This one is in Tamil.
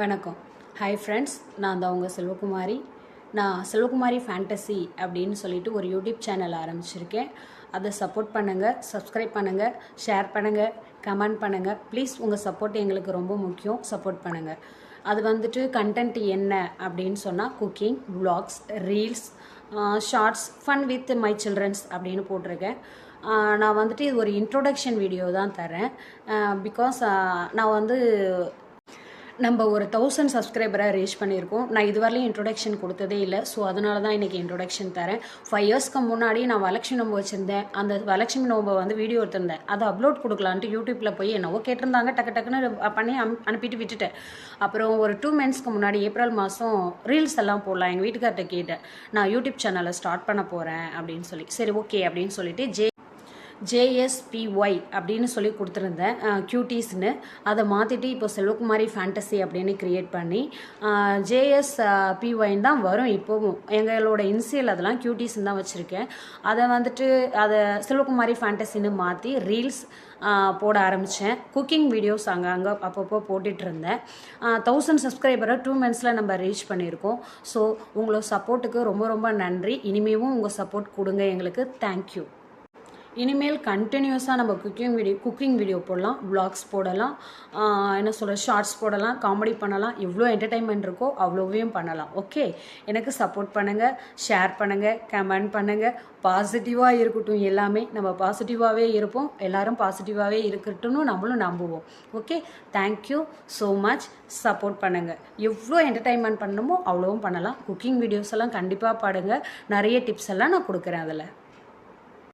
வணக்கம். ஹாய் ஃப்ரெண்ட்ஸ் நான் தான் உங்கள் செல்வகுமாரி. நான் செல்வகுமாரி ஃபேண்டசி அப்படின்னு சொல்லிட்டு ஒரு யூடியூப் சேனல் ஆரம்பிச்சிருக்கேன். அதை சப்போர்ட் பண்ணுங்கள் சப்ஸ்கிரைப் பண்ணுங்கள் ஷேர் பண்ணுங்கள் கமெண்ட் பண்ணுங்கள் ப்ளீஸ் உங்கள் சப்போர்ட் எங்களுக்கு ரொம்ப முக்கியம் சப்போர்ட் பண்ணுங்கள் அது வந்துட்டு கண்டென்ட் என்ன அப்படின்னு சொன்னால் cooking vlogs reels shorts fun with my childrens அப்படின்னு போட்டிருக்கேன். நான் வந்துட்டு இது ஒரு இன்ட்ரோடக்ஷன் வீடியோ தான் தரேன் பிகாஸ் நான் வந்து நம்ம ஒரு தௌசண்ட் சப்ஸ்கிரைபரை ரீச் பண்ணியிருக்கோம். நான் இதுவரையிலும் இன்ட்ரொடக்ஷன் கொடுத்ததே இல்லை. ஸோ அதனால தான் இன்றைக்கி இன்ட்ரொடக்ஷன் தரேன். ஃபைவ் இயர்ஸ்க்கு முன்னாடி நான் வலட்சுமி நோம்பு வச்சுருந்தேன். அந்த வலட்சுமி நோம்பை வந்து வீடியோ எடுத்திருந்தேன். அதை அப்லோட் கொடுக்கலான்ட்டு யூடியூப்பில் போய் என்னவோ கேட்டிருந்தாங்க. டக்கு டக்குன்னு பண்ணி அம் அனுப்பிட்டு விட்டுட்டேன். அப்புறம் ஒரு டூ மந்த்ஸ்க்கு முன்னாடி ஏப்ரல் மாதம் ரீல்ஸ் எல்லாம் போடலாம். எங்கள் வீட்டுக்கார்ட்ட கேட்டேன். நான் யூடியூப் சேனலை ஸ்டார்ட் பண்ண போகிறேன் அப்படின்னு சொல்லி. சரி ஓகே அப்படின்னு சொல்லிட்டு ஜே ஜேஎஸ்பிஒய் அப்படின்னு சொல்லி கொடுத்துருந்தேன். கியூட்டிஸ்னு அதை மாற்றிட்டு இப்போ செல்வகுமாரி ஃபேண்டசி அப்படின்னு க்ரியேட் பண்ணி ஜேஎஸ்பிஒய்ன்னு தான் வரும் இப்போவும். எங்களோட இன்சியல் அதெல்லாம் கியூட்டிஸ்ன்னு தான் வச்சுருக்கேன். அதை வந்துட்டு அதை செல்வகுமாரி ஃபேண்டசின்னு மாற்றி ரீல்ஸ் போட ஆரம்பித்தேன் குக்கிங் வீடியோஸ் அங்கே அங்கே அப்பப்போ போட்டுட்டு இருந்தேன். தௌசண்ட் சப்ஸ்கிரைபரை டூ மந்த்ஸில் நம்ம ரீச் பண்ணியிருக்கோம். ஸோ உங்களோட சப்போர்ட்டுக்கு ரொம்ப ரொம்ப நன்றி. இனிமேவும் உங்கள் சப்போர்ட் கொடுங்க எங்களுக்கு. தேங்க்யூ இனிமேல் கண்டினியூஸாக நம்ம குக்கிங் வீடியோ குக்கிங் வீடியோ போடலாம் vlogs போடலாம் என்ன சொல்கிற ஷார்ட்ஸ் போடலாம் காமெடி பண்ணலாம். எவ்வளோ என்டர்டைன்மெண்ட் இருக்கோ அவ்வளோவையும் பண்ணலாம். ஓகே எனக்கு சப்போர்ட் பண்ணுங்கள் ஷேர் பண்ணுங்கள் கமெண்ட் பண்ணுங்கள் பாசிட்டிவாக இருக்கட்டும் எல்லாமே. நம்ம பாசிட்டிவாகவே இருப்போம். எல்லாரும் பாசிட்டிவாகவே இருக்கட்டும்னு நம்மளும் நம்புவோம். Okay thank you so much support பண்ணுங்கள் எவ்வளோ என்டர்டைன்மெண்ட் பண்ணணுமோ அவ்வளோவும் பண்ணலாம். குக்கிங் வீடியோஸ் எல்லாம் கண்டிப்பாக பாடுங்க. நிறைய டிப்ஸ் எல்லாம் நான் கொடுக்குறேன் அதில்.